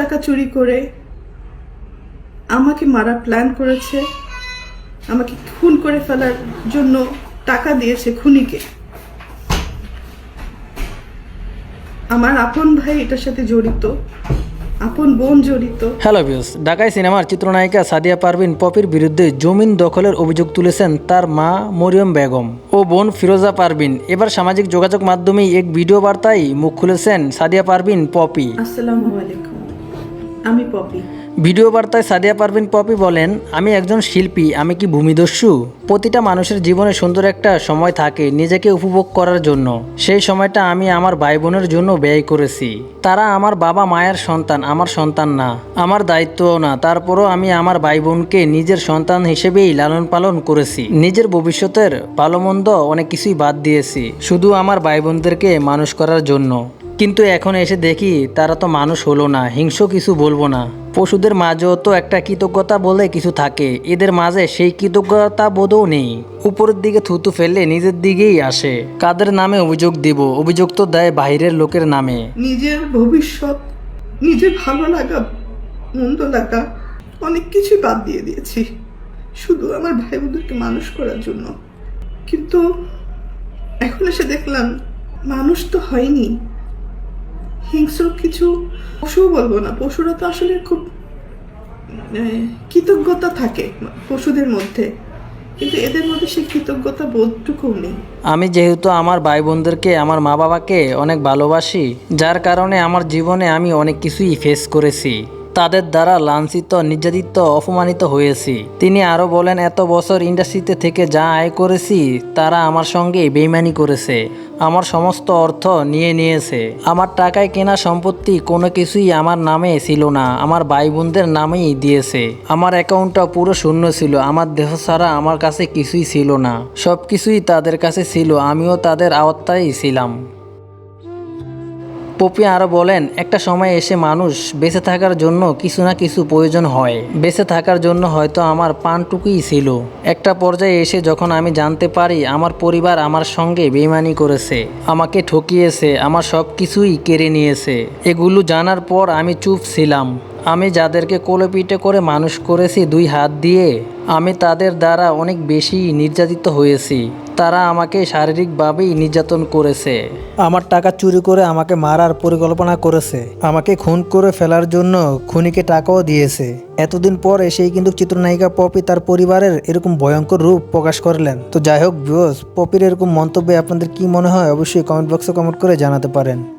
টাকা চুরি করে আমাকে মারার প্ল্যান করেছে আমাকে খুন করে ফেলার জন্য টাকা দিয়েছে খুনিকে। আমার আপন ভাই এটার সাথে জড়িত আপন বোন জড়িত। হ্যালো ভিউস ঢাকায় সিনেমার চিত্রনায়িকা সাদিয়া পারভিন পপির বিরুদ্ধে জমিন দখলের অভিযোগ তুলেছেন তার মা মরিয়ম বেগম ও বোন ফিরোজা পারভিন। এবার সামাজিক যোগাযোগ মাধ্যমেই এক ভিডিও বার্তায় মুখ খুলেছেন সাদিয়া পারভিন পপি। আসসালামু আলাইকুম। আমি পপি। ভিডিও বার্তায় সাদিয়া পারভিন পপি বলেন, আমি একজন শিল্পী, আমি কি ভূমিদস্যু? প্রতিটা মানুষের জীবনে সুন্দর একটা সময় থাকে নিজেকে উপভোগ করার জন্য। সেই সময়টা আমি আমার ভাই বোনের জন্য ব্যয় করেছি। তারা আমার বাবা মায়ের সন্তান, আমার সন্তান না। আমার দায়িত্বও না। তারপরও আমি আমার ভাই বোনকে নিজের সন্তান হিসেবেই লালন পালন করেছি। নিজের ভবিষ্যতের ভালো মন্দ অনেক কিছুই বাদ দিয়েছি। শুধু আমার ভাই বোনদেরকে মানুষ করার জন্য। কিন্তু এখন এসে দেখি তারা তো মানুষ হলো না হিংস্র কিছু বলব না। পশুদের মাঝেও তো একটা কৃতজ্ঞতা বলে কিছু থাকে, এদের মাঝে সেই কৃতজ্ঞতা বোধও নেই। উপরের দিকে থুতু ফেললে নিজের দিকেই আসে। কাদের নামে অভিযোগ দিব? অভিযোগ তো দেয় বাইরের লোকের নামে। নিজের ভবিষ্যৎ নিজের ভালো লাগা, মন্দ লাগা, অনেক কিছুই বাদ দিয়ে দিয়েছি। শুধু আমার ভাই বোনদেরকে মানুষ করার জন্য। কিন্তু এখন এসে দেখলাম, মানুষ তো হয়নি। হিংস্র কিছু পশু বলব না। পশুরা তো আসলে খুব কৃতজ্ঞতা থাকে পশুদের মধ্যে। কিন্তু এদের মধ্যে সেই কৃতজ্ঞতা বোধটুকু নেই। আমি যেহেতু আমার ভাই বোনদেরকে আমার মা বাবাকে অনেক ভালোবাসি, যার কারণে আমার জীবনে আমি অনেক কিছুই ফেস করেছি। তাদের দ্বারা লাঞ্ছিত, নির্যাতিত, অপমানিত হয়েছি। তিনি আরও বলেন, এত বছর ইন্ডাস্ট্রিতে থেকে যা আয় করেছি, তারা আমার সঙ্গে বেইমানি করেছে। আমার সমস্ত অর্থ নিয়ে নিয়েছে। আমার টাকায় কেনা সম্পত্তি কোনো কিছুই আমার নামে ছিল না। আমার ভাই বোনদের নামেই দিয়েছে। আমার অ্যাকাউন্টটা পুরো শূন্য ছিল। আমার দেহ ছাড়া আমার কাছে কিছুই ছিল না। সব কিছুই তাদের কাছে ছিল। আমিও তাদের আওত্তায় ছিলাম। পপি আরও বলেন, একটা সময় এসে মানুষ বেঁচে থাকার জন্য কিছু না কিছু প্রয়োজন হয়। বেঁচে থাকার জন্য হয়তো আমার পানটুকুই ছিল। একটা পর্যায়ে এসে যখন আমি জানতে পারি আমার পরিবার আমার সঙ্গে বেইমানি করেছে, আমাকে ঠকিয়েছে, আমার সব কিছুই কেড়ে নিয়েছে। এগুলো জানার পর আমি চুপ ছিলাম। আমি যাদেরকে কোলে পিঠে করে মানুষ করেছি দুই হাত দিয়ে আমি তাদের দ্বারা অনেক বেশি নির্যাতিত হয়েছি। তারা আমাকে শারীরিকভাবেই নির্যাতন করেছে। আমার টাকা চুরি করে আমাকে মারার পরিকল্পনা করেছে। আমাকে খুন করে ফেলার জন্য খুনিকে টাকাও দিয়েছে। এতদিন পর এসেই কিন্তু চিত্রনায়িকা পপি তার পরিবারের এরকম ভয়ঙ্কর রূপ প্রকাশ করলেন। তো যাই হোক ভিউস পপির এরকম মন্তব্যে আপনাদের কি মনে হয় অবশ্যই কমেন্ট বক্সে কমেন্ট করে জানাতে পারেন।